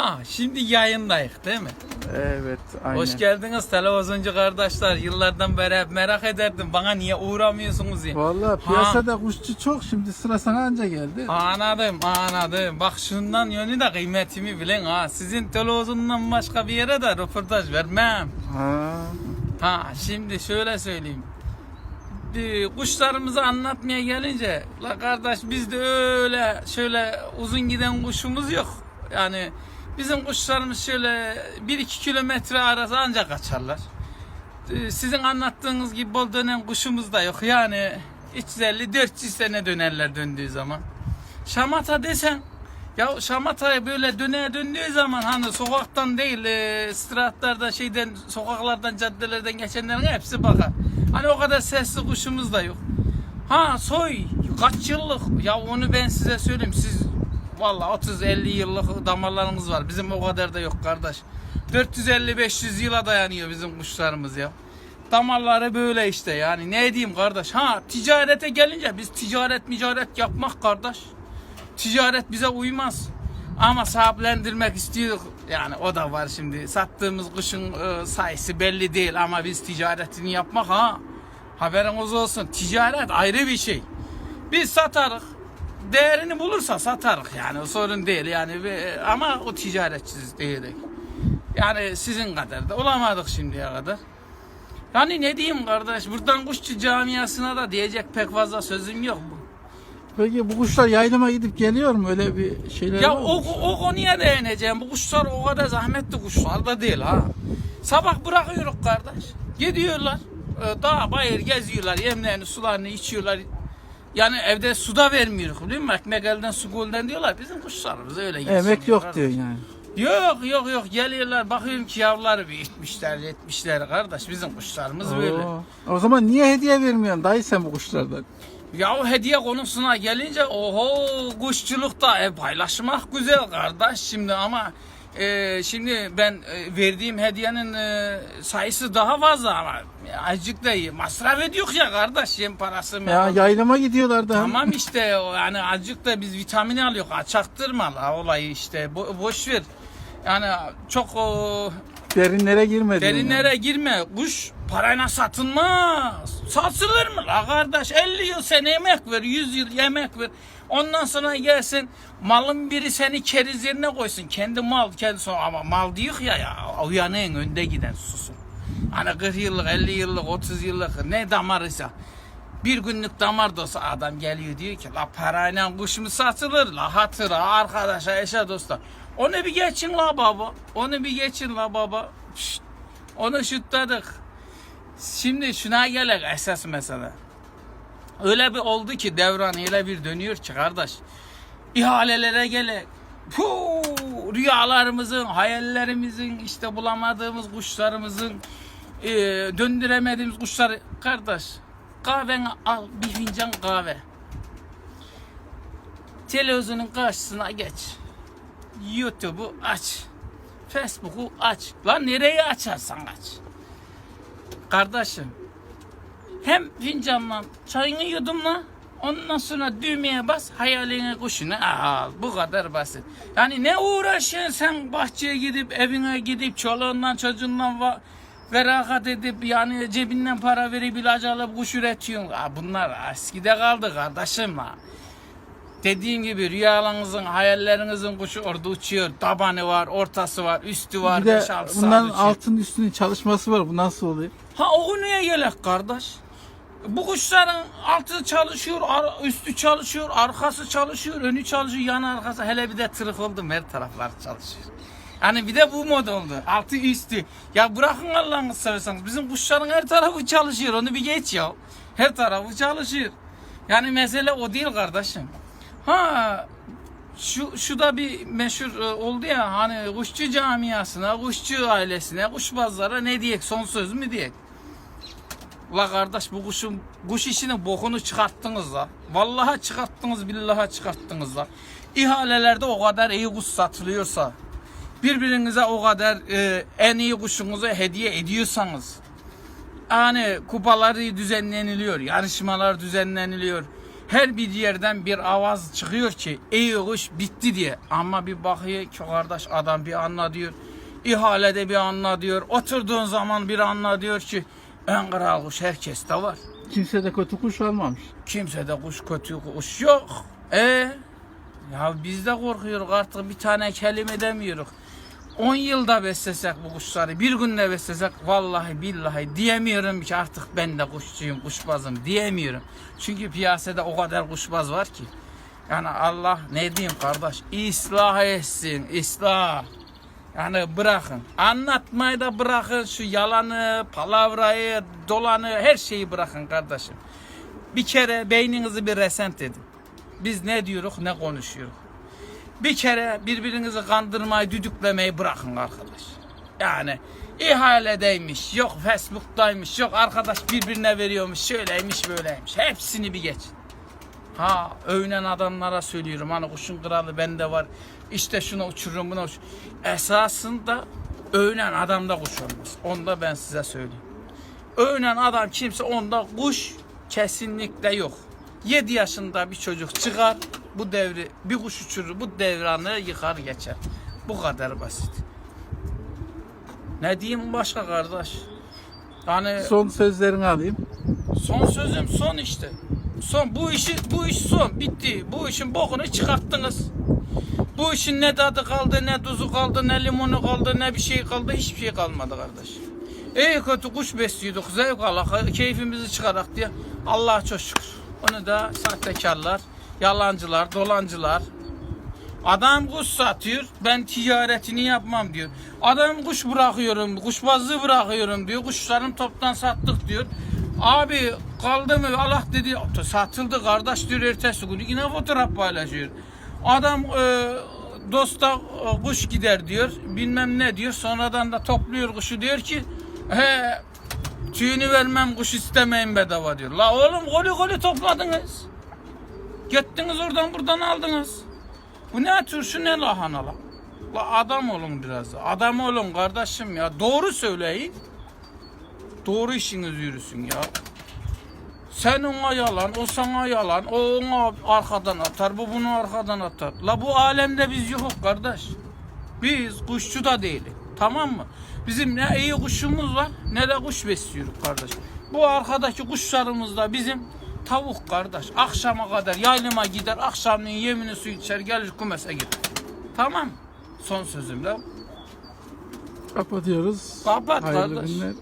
Ha, şimdi yayındayız değil mi? Evet, aynen. Hoş geldiniz televizyoncu kardeşler. Yıllardan beri hep merak ederdim. Bana niye uğramıyorsunuz diye. Vallahi piyasada kuşçu çok. Şimdi sıra sana anca geldi. Anladım, anladım. Bak şundan yönü de kıymetimi bilin ha. Sizin televizyondan başka bir yere de röportaj vermem. Ha. Ha, şimdi şöyle söyleyeyim. Bir kuşlarımızı anlatmaya gelince, la kardeş bizde öyle şöyle uzun giden kuşumuz yok. Yani bizim kuşlarımız şöyle 1-2 kilometre arası ancak kaçarlar. Ee, Sizin anlattığınız gibi bol dönen kuşumuz da yok. Yani 350-400 sene dönerler döndüğü zaman. Şamata desen ya şamataya böyle döne döndüğü zaman hani sokaktan değil e, şeyden sokaklardan caddelerden geçenlerin hepsi bakar. Hani o kadar sesli kuşumuz da yok. Ha soy kaç yıllık ya onu ben size söyleyeyim siz valla 30-50 yıllık damarlarımız var. Bizim o kadar da yok kardeş. 450-500 yıla dayanıyor bizim kuşlarımız ya. Damarları böyle işte yani ne diyeyim kardeş. Ha ticarete gelince biz ticaret micaret yapmak kardeş. Ticaret bize uymaz. Ama sahiplendirmek istiyoruz. Yani o da var şimdi. Sattığımız kuşun e, sayısı belli değil ama biz ticaretini yapmak ha. Haberiniz olsun. Ticaret ayrı bir şey. Biz satarız. Değerini bulursa satarız yani o sorun değil yani ama o ticaretçiz değilik. Yani sizin kadar da olamadık şimdiye kadar. Yani ne diyeyim kardeş buradan kuşçu camiasına da diyecek pek fazla sözüm yok bu. Peki bu kuşlar yaylıma gidip geliyor mu? Öyle bir şeyler Ya o, o konuya değineceğim. Bu kuşlar o kadar zahmetli kuşlar da değil ha. Sabah bırakıyoruz kardeş. Gidiyorlar. e, Dağ bayır geziyorlar. Yemlerini sularını içiyorlar. Yani evde su da vermiyoruz biliyor musun? Ekmek elden su golden diyorlar. Bizim kuşlarımız öyle geçiniyor Emek yok kardeş. diyor yani. Yok yok yok geliyorlar bakıyorum ki yavruları bir itmişler etmişler kardeş bizim kuşlarımız böyle. Oo. O zaman niye hediye vermiyorsun dayı sen bu kuşlardan? Ya o hediye konusuna gelince oho kuşçulukta e, paylaşmak güzel kardeş şimdi ama e, şimdi ben e, verdiğim hediyenin e, sayısı daha fazla ama azıcık da iyi. masraf ediyor ya kardeş yem parası mı? Ya yaylıma gidiyorlar da. Tamam işte o yani azıcık da biz vitamini alıyor açaktırma la olayı işte Bo- boş ver. Yani çok o, Derinlere girme Derinlere girme. Kuş parayla satılmaz. Satılır mı la kardeş? 50 yıl sen emek ver, 100 yıl emek ver. Ondan sonra gelsin malın biri seni keriz yerine koysun. Kendi mal, kendi sonra ama mal diyor ya ya uyanığın önde giden susun. Hani 40 yıllık, 50 yıllık, 30 yıllık ne damarıysa. Bir günlük damar da adam geliyor diyor ki la parayla kuş mu satılır la hatıra arkadaşa eşe dosta. Onu bir geçin la baba. Onu bir geçin la baba. Şşt. Onu şutladık. Şimdi şuna gelek esas mesele. Öyle bir oldu ki devran öyle bir dönüyor ki kardeş. İhalelere gelek. Puh, rüyalarımızın, hayallerimizin, işte bulamadığımız kuşlarımızın, e, döndüremediğimiz kuşları. Kardeş, kahveni al, bir fincan kahve. Televizyonun karşısına geç. YouTube'u aç. Facebook'u aç. Lan nereyi açarsan aç. Kardeşim, hem fincanla çayını yudumla ondan sonra düğmeye bas hayalini kuşunu al. Bu kadar basit. Yani ne uğraşıyorsun sen bahçeye gidip evine gidip çoluğundan çocuğundan va verakat edip yani cebinden para verip ilaç alıp kuş üretiyorsun. Ha, bunlar eskide kaldı kardeşim ha. Dediğim gibi rüyalarınızın, hayallerinizin kuşu orada uçuyor. Tabanı var, ortası var, üstü var. Bir de 5-6 saat bunların uçuyor. altın üstünün çalışması var. Bu nasıl oluyor? Ha o konuya gelek kardeş. Bu kuşların altı çalışıyor, üstü çalışıyor, arkası çalışıyor, önü çalışıyor, yan arkası. Hele bir de tırık oldu her taraflar çalışıyor. Yani bir de bu mod oldu. Altı üstü. Ya bırakın Allah'ını severseniz. Bizim kuşların her tarafı çalışıyor. Onu bir geç ya. Her tarafı çalışıyor. Yani mesele o değil kardeşim. Ha şu, şu da bir meşhur e, oldu ya hani kuşçu camiasına, kuşçu ailesine, kuşbazlara ne diyek son söz mü diyek? La kardeş bu kuşun kuş işinin bokunu çıkarttınız la. Vallahi çıkarttınız billahi çıkarttınız la. İhalelerde o kadar iyi kuş satılıyorsa birbirinize o kadar e, en iyi kuşunuzu hediye ediyorsanız hani kupaları düzenleniliyor, yarışmalar düzenleniliyor. Her bir yerden bir avaz çıkıyor ki iyi kuş bitti diye. Ama bir bakıyor ki kardeş adam bir anla diyor. İhalede bir anla diyor. Oturduğun zaman bir anla diyor ki en kral kuş herkeste var. Kimse de kötü kuş almamış. Kimse de kuş kötü kuş yok. E ya biz de korkuyoruz artık bir tane kelime demiyoruz. 10 yılda beslesek bu kuşları, bir günde beslesek vallahi billahi diyemiyorum ki artık ben de kuşçuyum, kuşbazım diyemiyorum. Çünkü piyasada o kadar kuşbaz var ki. Yani Allah ne diyeyim kardeş, ıslah etsin, ıslah. Yani bırakın. Anlatmayı da bırakın. Şu yalanı, palavrayı, dolanı her şeyi bırakın kardeşim. Bir kere beyninizi bir resent edin. Biz ne diyoruz ne konuşuyoruz. Bir kere birbirinizi kandırmayı, düdüklemeyi bırakın arkadaş. Yani ihaledeymiş, yok Facebook'taymış, yok arkadaş birbirine veriyormuş, şöyleymiş böyleymiş. Hepsini bir geçin. Ha övünen adamlara söylüyorum hani kuşun kralı bende var. İşte şunu uçururum bunu uç. Esasında övünen adamda kuş olmaz. Onda ben size söyleyeyim. Övünen adam kimse onda kuş kesinlikle yok. 7 yaşında bir çocuk çıkar bu devri bir kuş uçurur bu devranı yıkar geçer. Bu kadar basit. Ne diyeyim başka kardeş? Yani Son sözlerini alayım. Son sözüm son işte. Son bu işi bu iş son bitti. Bu işin bokunu çıkarttınız. Bu işin ne tadı kaldı, ne tuzu kaldı, ne limonu kaldı, ne bir şey kaldı, hiçbir şey kalmadı kardeş. İyi kötü kuş besliyorduk, zevk alak, keyfimizi çıkarak diye. Allah çok şükür. Onu da sahtekarlar, yalancılar, dolancılar, Adam kuş satıyor, ben ticaretini yapmam diyor. Adam kuş bırakıyorum, kuşbazlığı bırakıyorum diyor. Kuşlarım toptan sattık diyor. Abi kaldı mı Allah dedi satıldı kardeş diyor ertesi günü yine fotoğraf paylaşıyor. Adam e, dosta e, kuş gider diyor bilmem ne diyor sonradan da topluyor kuşu diyor ki he tüyünü vermem kuş istemeyin bedava diyor. La oğlum golü golü topladınız. Gittiniz oradan buradan aldınız. Bu ne turşu ne lahana la? La adam olun biraz. da. Adam olun kardeşim ya. Doğru söyleyin. Doğru işiniz yürüsün ya. Sen ona yalan, o sana yalan, o ona arkadan atar, bu bunu arkadan atar. La bu alemde biz yok kardeş. Biz kuşçu da değiliz. Tamam mı? Bizim ne iyi kuşumuz var ne de kuş besliyoruz kardeş. Bu arkadaki kuşlarımız da bizim tavuk kardeş. Akşama kadar yaylıma gider, akşamleyin yemini su içer, gelir kumese gider. Tamam. Son sözüm de. Kapatıyoruz. Kapat Hayırlı kardeş. günler.